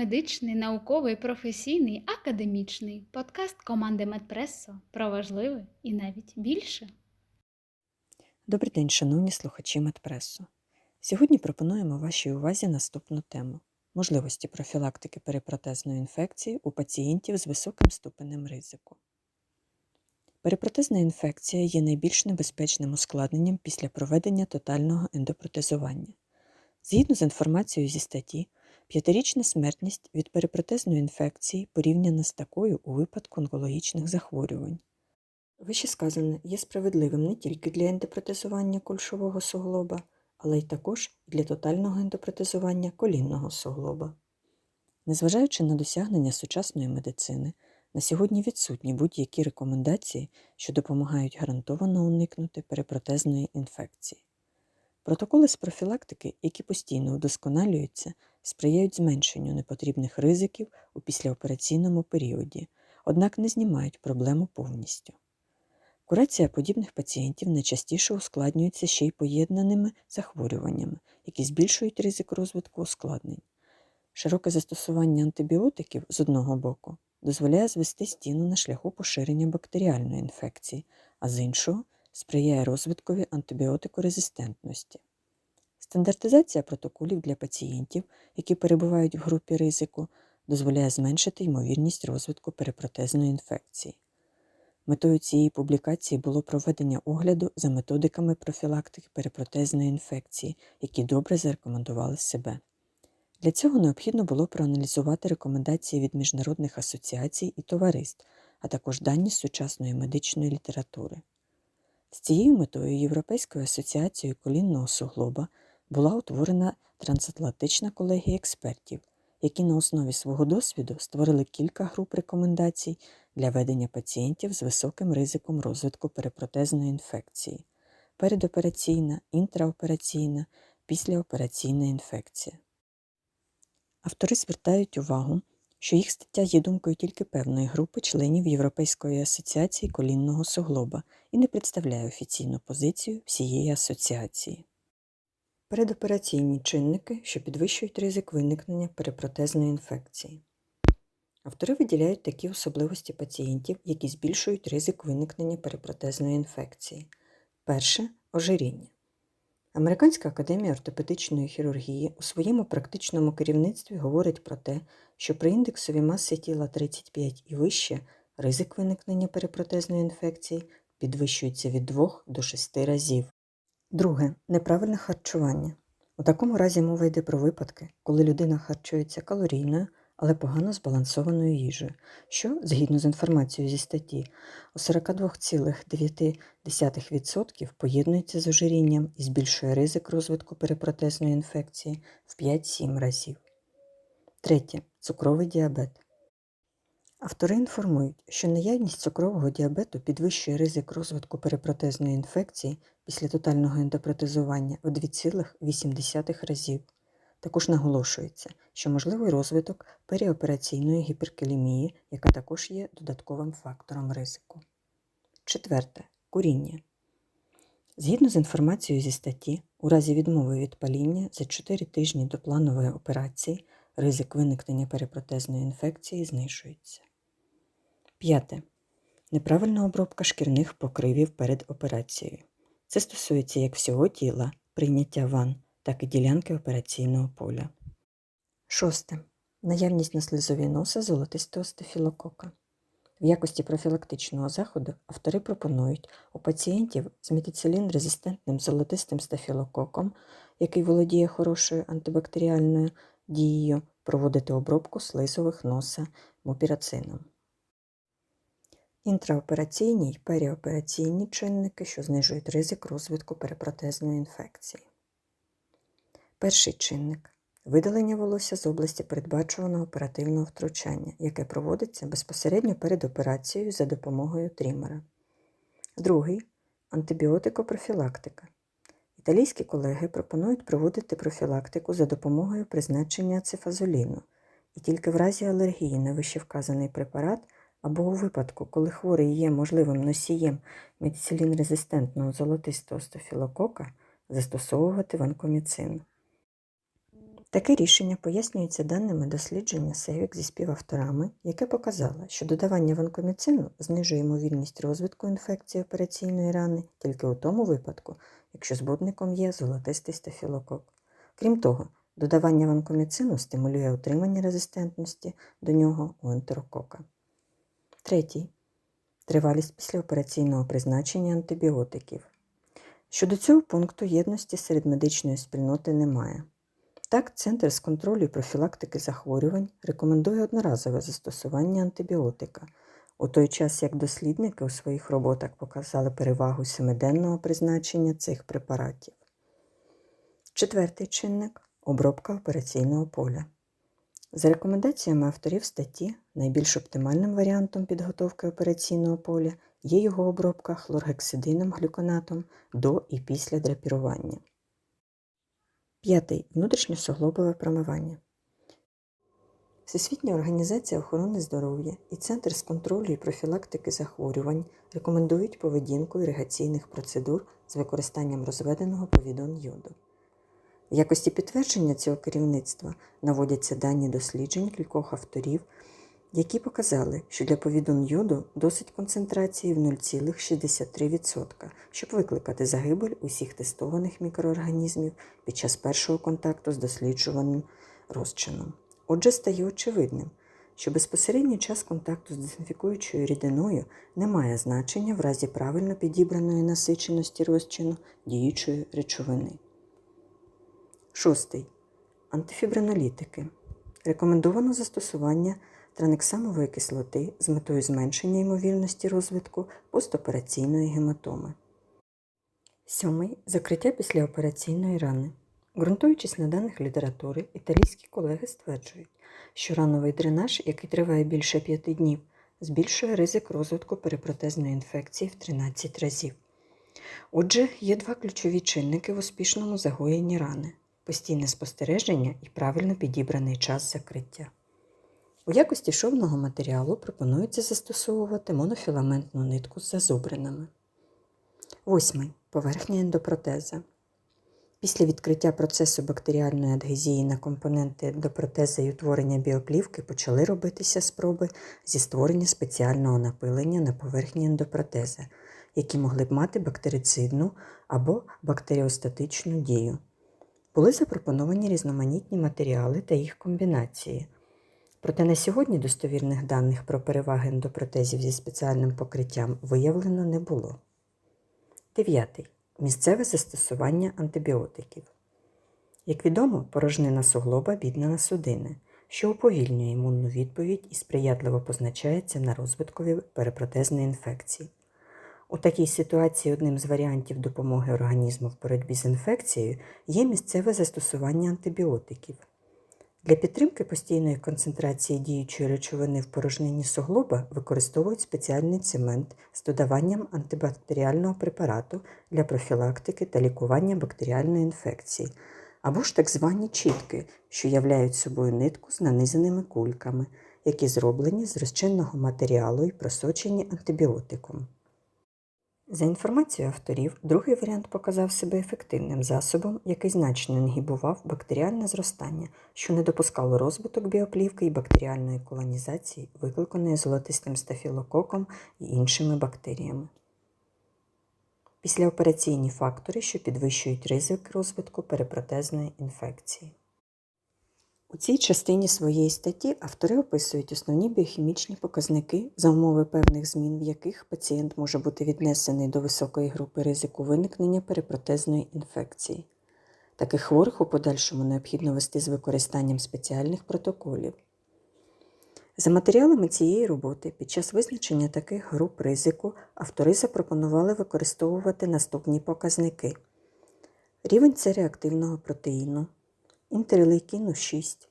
Медичний, науковий, професійний, академічний подкаст команди Медпресо про важливе і навіть більше. Добрий день, шановні слухачі Медпресу. Сьогодні пропонуємо вашій увазі наступну тему можливості профілактики перипротезної інфекції у пацієнтів з високим ступенем ризику. Перипротезна інфекція є найбільш небезпечним ускладненням після проведення тотального ендопротезування. Згідно з інформацією зі статті, п'ятирічна смертність від перипротезної інфекції порівняна з такою у випадку онкологічних захворювань. Вищесказане є справедливим не тільки для ендопротезування кульшового суглоба, але й також для тотального ендопротезування колінного суглоба. Незважаючи на досягнення сучасної медицини, на сьогодні відсутні будь-які рекомендації, що допомагають гарантовано уникнути перипротезної інфекції. Протоколи з профілактики, які постійно удосконалюються, сприяють зменшенню непотрібних ризиків у післяопераційному періоді, однак не знімають проблему повністю. Курація подібних пацієнтів найчастіше ускладнюється ще й поєднаними захворюваннями, які збільшують ризик розвитку ускладнень. Широке застосування антибіотиків з одного боку дозволяє звести стіну на шляху поширення бактеріальної інфекції, а з іншого сприяє розвиткові антибіотикорезистентності. Стандартизація протоколів для пацієнтів, які перебувають в групі ризику, дозволяє зменшити ймовірність розвитку перипротезної інфекції. Метою цієї публікації було проведення огляду за методиками профілактики перипротезної інфекції, які добре зарекомендували себе. Для цього необхідно було проаналізувати рекомендації від міжнародних асоціацій і товариств, а також дані сучасної медичної літератури. З цією метою Європейською асоціацією колінного суглоба була утворена трансатлантична колегія експертів, які на основі свого досвіду створили кілька груп рекомендацій для ведення пацієнтів з високим ризиком розвитку перипротезної інфекції, передопераційна, інтраопераційна, післяопераційна інфекція. Автори звертають увагу, що їх стаття є думкою тільки певної групи членів Європейської асоціації колінного суглоба і не представляє офіційну позицію всієї асоціації. Передопераційні чинники, що підвищують ризик виникнення перипротезної інфекції. Автори виділяють такі особливості пацієнтів, які збільшують ризик виникнення перипротезної інфекції. Перше ожиріння. Американська академія ортопедичної хірургії у своєму практичному керівництві говорить про те, що при індексовій масі тіла 35 і вище ризик виникнення перипротезної інфекції підвищується від 2 до 6 разів. Друге неправильне харчування. У такому разі мова йде про випадки, коли людина харчується калорійною, але погано збалансованою їжею, що, згідно з інформацією зі статті, у 42,9% поєднується з ожирінням і збільшує ризик розвитку перипротезної інфекції в 5-7 разів. Третє. Цукровий діабет. Автори інформують, що наявність цукрового діабету підвищує ризик розвитку перипротезної інфекції після тотального ендопротезування в 2,8 разів. Також наголошується, що можливий розвиток періопераційної гіперкалімії, яка також є додатковим фактором ризику. Четверте. Куріння. Згідно з інформацією зі статті, у разі відмови від паління за 4 тижні до планової операції ризик виникнення перипротезної інфекції знижується. П'яте. Неправильна обробка шкірних покривів перед операцією. Це стосується як всього тіла, прийняття ван, так і ділянки операційного поля. Шосте. Наявність на слизові носа золотистого стафілокока. В якості профілактичного заходу автори пропонують у пацієнтів з метицилін-резистентним золотистим стафілококом, який володіє хорошою антибактеріальною дією, проводити обробку слизових носа мопірацином. Інтраопераційні й періопераційні чинники, що знижують ризик розвитку перипротезної інфекції. Перший чинник видалення волосся з області передбачуваного оперативного втручання, яке проводиться безпосередньо перед операцією за допомогою трімера. Другий антибіотикопрофілактика. Італійські колеги пропонують проводити профілактику за допомогою призначення цифазоліну і тільки в разі алергії на вищевказаний препарат або у випадку, коли хворий є можливим носієм метицилін-резистентного золотистого стафілокока, застосовувати ванкоміцин. Таке рішення пояснюється даними дослідження Севік зі співавторами, яке показало, що додавання ванкоміцину знижує ймовірність розвитку інфекції операційної рани тільки у тому випадку, якщо збудником є золотистий стафілокок. Крім того, додавання ванкоміцину стимулює утримання резистентності до нього у ентерокока. Третій. Тривалість післяопераційного призначення антибіотиків. Щодо цього пункту єдності серед медичної спільноти немає. Так, Центр з контролю і профілактики захворювань рекомендує одноразове застосування антибіотика, у той час як дослідники у своїх роботах показали перевагу семиденного призначення цих препаратів. Четвертий чинник обробка операційного поля. За рекомендаціями авторів статті, найбільш оптимальним варіантом підготовки операційного поля є його обробка хлоргексидином глюконатом до і після драпірування. П'ятий внутрішньосоглобове промивання. Всесвітня організація охорони здоров'я і Центр з контролю і профілактики захворювань рекомендують поведінку іригаційних процедур з використанням розведеного повідон йоду. В якості підтвердження цього керівництва наводяться дані досліджень кількох авторів, які показали, що для повідон йоду досить концентрації в 0,63%, щоб викликати загибель усіх тестованих мікроорганізмів під час першого контакту з досліджуваним розчином. Отже, стає очевидним, що безпосередній час контакту з дезінфікуючою рідиною не має значення в разі правильно підібраної насиченості розчину діючої речовини. Шостий. Антифібринолітики. Рекомендовано застосування транексамової кислоти з метою зменшення ймовірності розвитку постопераційної гематоми. Сьомий. Закриття післяопераційної рани. Ґрунтуючись на даних літератури, італійські колеги стверджують, що рановий дренаж, який триває більше 5 днів, збільшує ризик розвитку перипротезної інфекції в 13 разів. Отже, є два ключові чинники в успішному загоєнні рани постійне спостереження і правильно підібраний час закриття. У якості шовного матеріалу пропонується застосовувати монофіламентну нитку з зазубринами. Восьмий. Поверхня ендопротеза. Після відкриття процесу бактеріальної адгезії на компоненти ендопротеза і утворення біоплівки почали робитися спроби зі створення спеціального напилення на поверхні ендопротеза, які могли б мати бактерицидну або бактеріостатичну дію. Були запропоновані різноманітні матеріали та їх комбінації. Проте на сьогодні достовірних даних про переваги ендопротезів зі спеціальним покриттям виявлено не було. Дев'ятий. Місцеве застосування антибіотиків. Як відомо, порожнина суглоба бідна на судини, що уповільнює імунну відповідь і сприятливо позначається на розвиткові перепротезної інфекції. У такій ситуації одним з варіантів допомоги організму в боротьбі з інфекцією є місцеве застосування антибіотиків. Для підтримки постійної концентрації діючої речовини в порожнині суглоба використовують спеціальний цемент з додаванням антибактеріального препарату для профілактики та лікування бактеріальної інфекції, або ж так звані чітки, що являють собою нитку з нанизаними кульками, які зроблені з розчинного матеріалу і просочені антибіотиком. За інформацією авторів, другий варіант показав себе ефективним засобом, який значно інгібував бактеріальне зростання, що не допускало розвиток біоплівки і бактеріальної колонізації, викликаної золотистим стафілококом і іншими бактеріями. Післяопераційні фактори, що підвищують ризик розвитку перепротезної інфекції. У цій частині своєї статті автори описують основні біохімічні показники, за умови певних змін, в яких пацієнт може бути віднесений до високої групи ризику виникнення перипротезної інфекції. Таких хворих у подальшому необхідно вести з використанням спеціальних протоколів. За матеріалами цієї роботи під час визначення таких груп ризику автори запропонували використовувати наступні показники: рівень С-реактивного протеїну інтерлейкіну 6,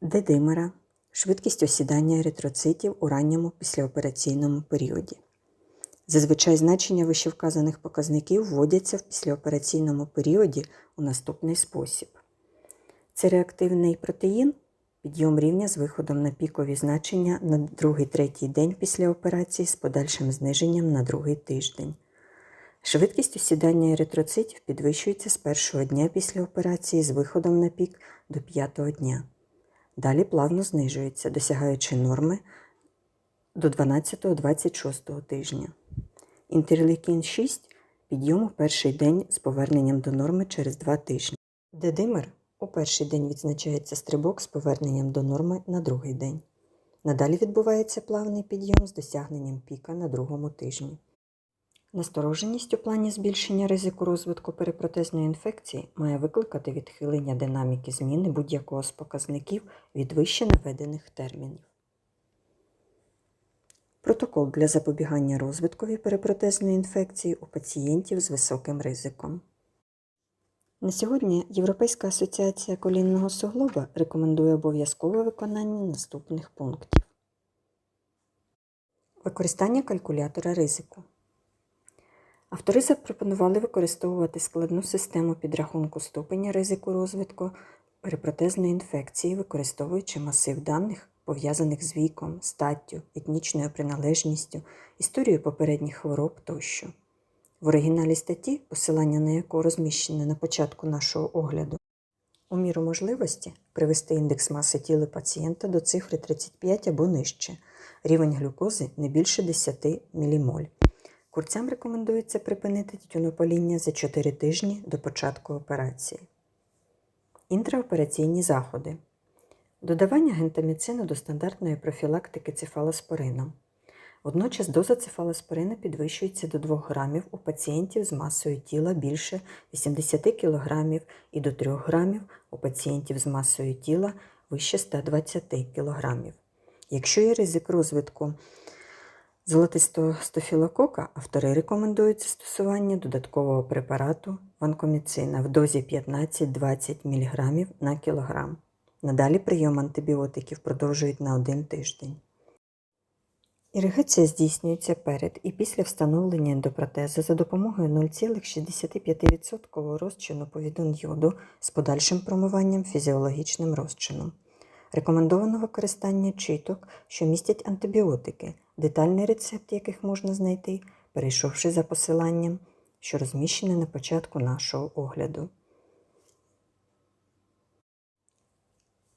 дедимера, швидкість осідання еритроцитів у ранньому післяопераційному періоді. Зазвичай значення вищевказаних показників вводяться в післяопераційному періоді у наступний спосіб. Це реактивний протеїн, підйом рівня з виходом на пікові значення на 2-3 день після операції з подальшим зниженням на другий тиждень. Швидкість осідання еритроцитів підвищується з першого дня після операції з виходом на пік до п'ятого дня. Далі плавно знижується, досягаючи норми до 12-26 тижня. Інтерлейкін 6 підйом у перший день з поверненням до норми через 2 тижні. Дедимер у перший день відзначається стрибок з поверненням до норми на другий день. Надалі відбувається плавний підйом з досягненням піка на другому тижні. Настороженість у плані збільшення ризику розвитку перипротезної інфекції має викликати відхилення динаміки зміни будь-якого з показників від вище наведених термінів. Протокол для запобігання розвиткові перипротезної інфекції у пацієнтів з високим ризиком. На сьогодні Європейська асоціація колінного суглоба рекомендує обов'язкове виконання наступних пунктів. Використання калькулятора ризику. Автори запропонували використовувати складну систему підрахунку ступеня ризику розвитку перипротезної інфекції, використовуючи масив даних, пов'язаних з віком, статтю, етнічною приналежністю, історією попередніх хвороб тощо. В оригіналі статті, посилання на яку розміщене на початку нашого огляду, у міру можливості привести індекс маси тіла пацієнта до цифри 35 або нижче, рівень глюкози не більше 10 мілімоль. Курцям рекомендується припинити тютюнопаління за 4 тижні до початку операції. Інтраопераційні заходи. Додавання гентаміцину до стандартної профілактики цефалоспорином. Водночас доза цефалоспорину підвищується до 2 грамів у пацієнтів з масою тіла більше 80 кг і до 3 грамів у пацієнтів з масою тіла вище 120 кг. Якщо є ризик розвитку золотистого стофілокока, автори рекомендують застосування додаткового препарату ванкоміцина в дозі 15-20 мг на кілограм. Надалі прийом антибіотиків продовжують на один тиждень. Іригація здійснюється перед і після встановлення ендопротезу за допомогою 0,65% розчину повідон йоду з подальшим промиванням фізіологічним розчином. Рекомендовано використання читок, що містять антибіотики, детальний рецепт яких можна знайти, перейшовши за посиланням, що розміщене на початку нашого огляду.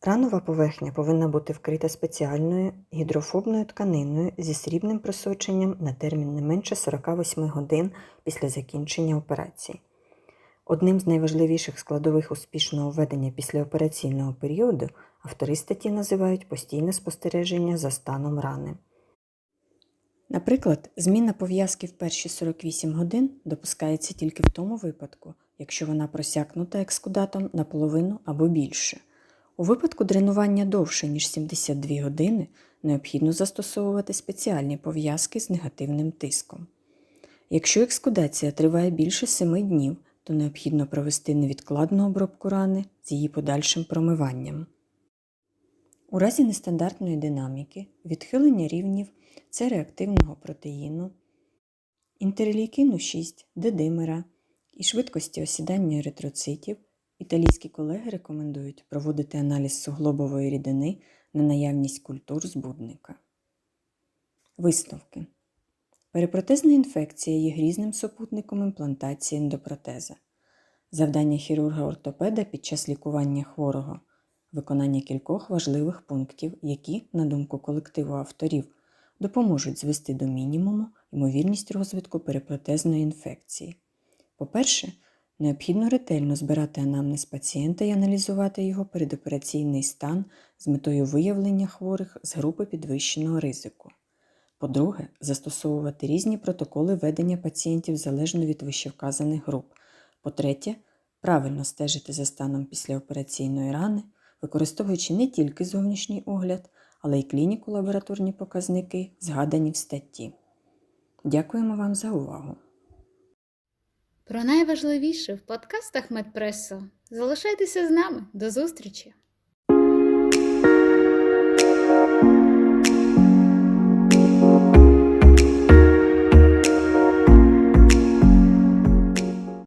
Ранова поверхня повинна бути вкрита спеціальною гідрофобною тканиною зі срібним просоченням на термін не менше 48 годин після закінчення операції. Одним з найважливіших складових успішного введення післяопераційного періоду автори статті називають постійне спостереження за станом рани. Наприклад, зміна пов'язки в перші 48 годин допускається тільки в тому випадку, якщо вона просякнута екскудатом наполовину або більше. У випадку дренування довше, ніж 72 години, необхідно застосовувати спеціальні пов'язки з негативним тиском. Якщо екскудація триває більше 7 днів, то необхідно провести невідкладну обробку рани з її подальшим промиванням. У разі нестандартної динаміки відхилення рівнів С-реактивного протеїну, інтерлейкіну 6, дедимера і швидкості осідання еритроцитів італійські колеги рекомендують проводити аналіз суглобової рідини на наявність культур збудника. Висновки. Перипротезна інфекція є грізним супутником імплантації ендопротеза. Завдання хірурга-ортопеда під час лікування хворого виконання кількох важливих пунктів, які, на думку колективу авторів, допоможуть звести до мінімуму ймовірність розвитку перипротезної інфекції. По-перше, необхідно ретельно збирати анамнез пацієнта і аналізувати його передопераційний стан з метою виявлення хворих з групи підвищеного ризику. По-друге, застосовувати різні протоколи ведення пацієнтів залежно від вищевказаних груп. По-третє, правильно стежити за станом післяопераційної рани, використовуючи не тільки зовнішній огляд, але й клініку лабораторні показники, згадані в статті. Дякуємо вам за увагу! Про найважливіше в подкастах Медпресо. Залишайтеся з нами. До зустрічі!